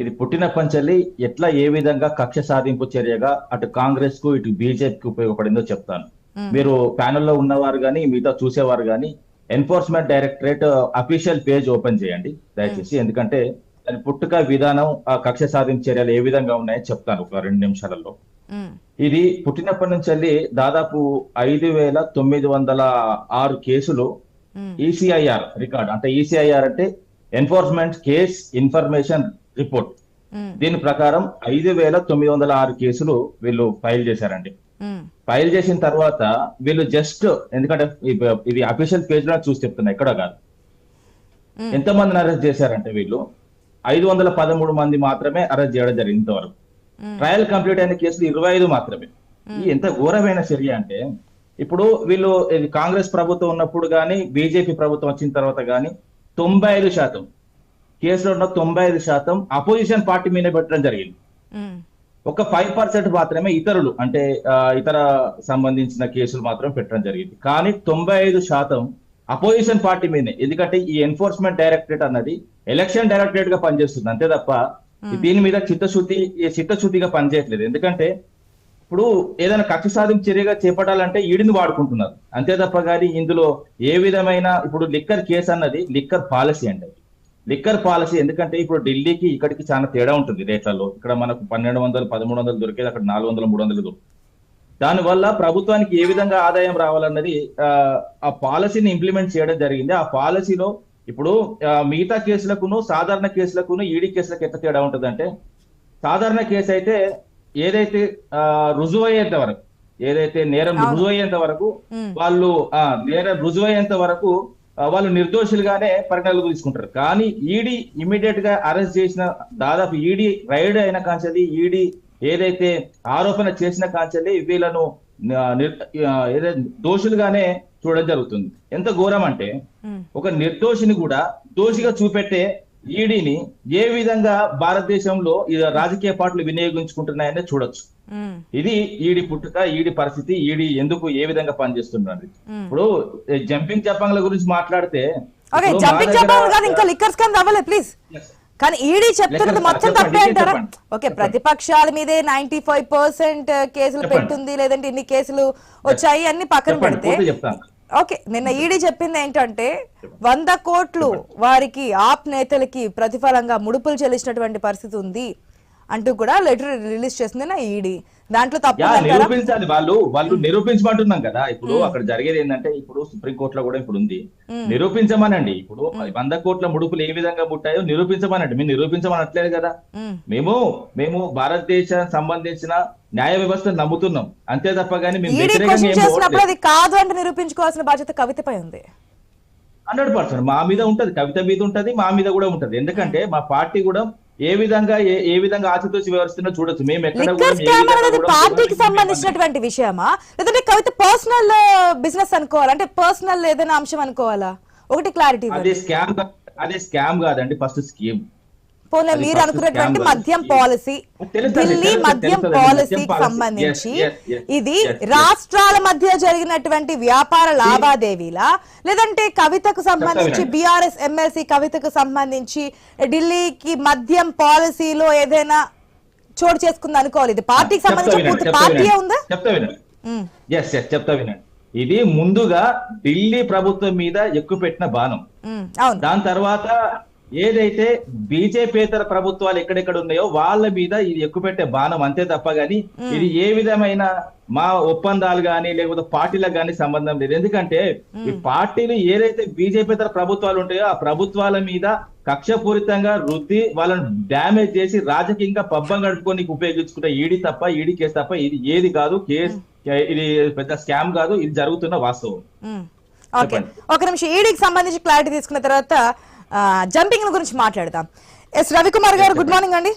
ఇది పుట్టిన పంచల్లి ఎట్లా ఏ విధంగా కక్ష సాధింపు చర్యగా అటు కాంగ్రెస్కు ఇటు బీజేపీకి ఉపయోగపడిందో చెప్తాను. మీరు ప్యానెల్లో ఉన్నవారు కానీ మిగతా చూసేవారు కానీ enforcement directorate official page open చేయండి దయచేసి. ఎందుకంటే దాని పుట్టుక విధానం ఆ కక్ష సాధింపు చర్యలు ఏ విధంగా ఉన్నాయో చెప్తాను ఒక రెండు నిమిషాలలో. ఇది పుట్టినప్పటి నుంచి వెళ్ళి దాదాపు ఐదు వేల తొమ్మిది వందల ఆరు కేసులు ఈసీఐఆర్ రికార్డ్. అంటే ఈసీఐఆర్ అంటే ఎన్ఫోర్స్మెంట్ కేస్ ఇన్ఫర్మేషన్ రిపోర్ట్. దీని ప్రకారం ఐదు వేల తొమ్మిది వందల ఆరు కేసులు వీళ్ళు ఫైల్ చేశారండి. ఫైల్ చేసిన తర్వాత వీళ్ళు జస్ట్ ఎందుకంటే ఇది అఫీషియల్ పేజ్లో చూసి చెప్తున్నా ఎక్కడ కాదు. ఉమ్. ఎంత మందిని అరెస్ట్ చేశారంటే వీళ్ళు? ఐదు వందల పదమూడు మంది మాత్రమే అరెస్ట్ చేయడం జరిగింది ఇంతవరకు. ట్రయల్ కంప్లీట్ అయిన కేసులు ఇరవై ఐదు మాత్రమే. ఈ ఎంత ఘోరమైన చర్య అంటే ఇప్పుడు వీళ్ళు కాంగ్రెస్ ప్రభుత్వం ఉన్నప్పుడు కానీ బీజేపీ ప్రభుత్వం వచ్చిన తర్వాత కానీ తొంభై ఐదు శాతం కేసులో ఉన్న తొంభై ఐదు శాతం అపోజిషన్ పార్టీ మీద పెట్టడం జరిగింది. ఒక ఫైవ్ పర్సెంట్ మాత్రమే ఇతరులు అంటే ఇతర సంబంధించిన కేసులు మాత్రం పెట్టడం జరిగింది. కానీ తొంభై ఐదు శాతం అపోజిషన్ పార్టీ మీదే. ఎందుకంటే ఈ ఎన్ఫోర్స్మెంట్ డైరెక్టరేట్ అన్నది ఎలక్షన్ డైరెక్టరేట్గా పనిచేస్తుంది అంతే తప్ప దీని మీద చిత్తశుద్ధి చిత్తశుద్ధిగా పనిచేయట్లేదు. ఎందుకంటే ఇప్పుడు ఏదైనా కక్ష సాధింపు చర్యగా చేపట్టాలంటే ఈడిని వాడుకుంటున్నారు. అంతే తప్ప కానీ ఇందులో ఏ విధమైన ఇప్పుడు లిక్కర్ కేసు అన్నది లిక్కర్ పాలసీ అండి. లిక్కర్ పాలసీ ఎందుకంటే ఇప్పుడు ఢిల్లీకి ఇక్కడికి చాలా తేడా ఉంటుంది రేట్లలో. ఇక్కడ మనకు పన్నెండు వందలు పదమూడు వందలు దొరికేది అక్కడ నాలుగు వందలు మూడు వందలు దొరుకుతుంది దానివల్ల ప్రభుత్వానికి ఏ విధంగా ఆదాయం రావాలన్నది ఆ, పాలసీని ఇంప్లిమెంట్ చేయడం జరిగింది. ఆ పాలసీలో ఇప్పుడు మిగతా కేసులకును సాధారణ కేసులకును ఈడీ కేసులకు ఎంత తేడా ఉంటుందంటే సాధారణ కేసు అయితే ఏదైతే ఆ, రుజువయ్యేంత వరకు ఏదైతే నేరం అవును. రుజువయ్యేంత వరకు వాళ్ళు ఆ నేరం రుజువయ్యేంత వరకు ఆ, వాళ్ళు నిర్దోషులుగానే పరిగణలోకి తీసుకుంటారు. కానీ ఈడీ ఇమీడియట్గా అరెస్ట్ చేసిన దాదాపు ఈడీ రైడ్ అయిన కాంచెల్లి ఈడీ ఏదైతే ఆరోపణ చేసిన కాంచెల్లి వీళ్ళను దోషులుగానే చూడడం జరుగుతుంది. ఎంత ఘోరం అంటే ఒక నిర్దోషిని కూడా దోషిగా చూపెట్టే ఈడీని ఏ విధంగా భారతదేశంలో రాజకీయ పార్టీలు వినియోగించుకుంటున్నాయనే చూడొచ్చు ఇది ఈడి పుట్టుక ఈడి పరిస్థితి ఈడి ఎందుకు ఏ విధంగా పనిచేస్తున్నది ఉమ్. ఇప్పుడు జంపింగ్ జపాంగ్ల గురించి మాట్లాడితే ఓకే జంపింగ్ కాదు ఇంకా లిక్కర్ స్కామ్ అవ్వలేదు ప్లీజ్. కానీ ఈడీ చెప్తున్నది మొత్తం తప్పే అంటారా. ఓకే. ప్రతిపక్షాల మీదే నైన్టీ ఫైవ్ పర్సెంట్ కేసులు. పెట్టుంది లేదంటే ఇన్ని కేసులు వచ్చాయి అన్ని పక్కన పెడితే ఓకే నిన్న ఈడీ చెప్పింది ఏంటంటే వంద కోట్లు వారికి ఆప్ నేతలకి ప్రతిఫలంగా ముడుపులు చెల్లించినటువంటి పరిస్థితి ఉంది. అంటూ కూడా లెటర్ రిలీజ్ చేసింది నా ఈడీ. దాంట్లో తప్పు నిరూపించాలి వాళ్ళు. వాళ్ళు నిరూపించమంటున్నాం కదా. ఇప్పుడు అక్కడ జరిగేది ఏంటంటే ఇప్పుడు సుప్రీం కోర్టులో కూడా ఇప్పుడు ఉంది. నిరూపించమనండి. ఇప్పుడు వంద కోట్ల ముడుపులు ఏ విధంగా పుట్టాయో నిరూపించమనండి. మేము నిరూపించమనట్లేదు కదా. మేము. మేము భారతదేశం సంబంధించిన న్యాయ వ్యవస్థను నమ్ముతున్నాం. అంతే తప్ప కానీ మేము. అది కాదు అంటే నిరూపించుకోవాల్సిన బాధ్యత కవితపై ఉంది. Hundred percent. మా మీద ఉంటది. కవిత మీద ఉంటది మా మీద కూడా ఉంటది. ఎందుకంటే మా పార్టీ కూడా ఏ విధంగా ఏ విధంగా ఆచితూచి వ్యవస్థను చూడొచ్చు. మేము ఎక్కడ పార్టీకి సంబంధించినటువంటి విషయమా? లేదంటే కవిత పర్సనల్ బిజినెస్ అనుకోవాలా? అంటే పర్సనల్ ఏదైనా అంశం అనుకోవాలా? ఒకటి క్లారిటీ అదే స్కామ్ అదే స్కామ్ కాదండి ఫస్ట్ స్కీమ్ పోనీ మీరు అనుకున్నటువంటి మద్యం. పాలసీ ఢిల్లీ మద్యం పాలసీకి. సంబంధించి ఇది. రాష్ట్రాల మధ్య జరిగినటువంటి వ్యాపార లావాదేవీలా లేదంటే కవితకు సంబంధించి. బీఆర్ఎస్ ఎమ్మెల్సీ కవితకు సంబంధించి ఢిల్లీకి మద్యం పాలసీలో ఏదైనా చోటు చేసుకుంది అనుకోవాలి ఇది పార్టీకి సంబంధించి పూర్తి వినండి. ఉందా చెప్తా వినండి ఉమ్, ఎస్ ఎస్ చెప్తా వినండి ఇది ముందుగా ఢిల్లీ ప్రభుత్వం మీద ఎక్కువ పెట్టిన బాణం దాని తర్వాత ఏదైతే బీజేపీతర ప్రభుత్వాలు ఎక్కడెక్కడ ఉన్నాయో వాళ్ళ మీద ఇది ఎక్కువ పెట్టే బాణం అంతే తప్ప గాని ఇది ఏ విధమైన మా ఒప్పందాలు గాని లేకపోతే పార్టీలకు గాని సంబంధం లేదు. ఎందుకంటే ఈ పార్టీలు ఏదైతే బీజేపీతర ప్రభుత్వాలు ఉంటాయో ఆ ప్రభుత్వాల మీద కక్షపూరితంగా రుద్ది వాళ్ళని డ్యామేజ్ చేసి రాజకీయంగా పబ్బం గడుపుకొని ఉపయోగించుకుంటే ఈడీ తప్ప ఈడీ కేసు తప్ప ఇది ఏది కాదు. కేసు ఇది పెద్ద స్కామ్ కాదు. ఇది జరుగుతున్న వాస్తవం. ఓకే. ఒక నిమిషం. ఈడీకి సంబంధించి క్లారిటీ తీసుకున్న తర్వాత జంపింగ్ గురించి మాట్లాడదాం. ఎస్ రవికుమార్ గారు గుడ్ మార్నింగ్ అండి.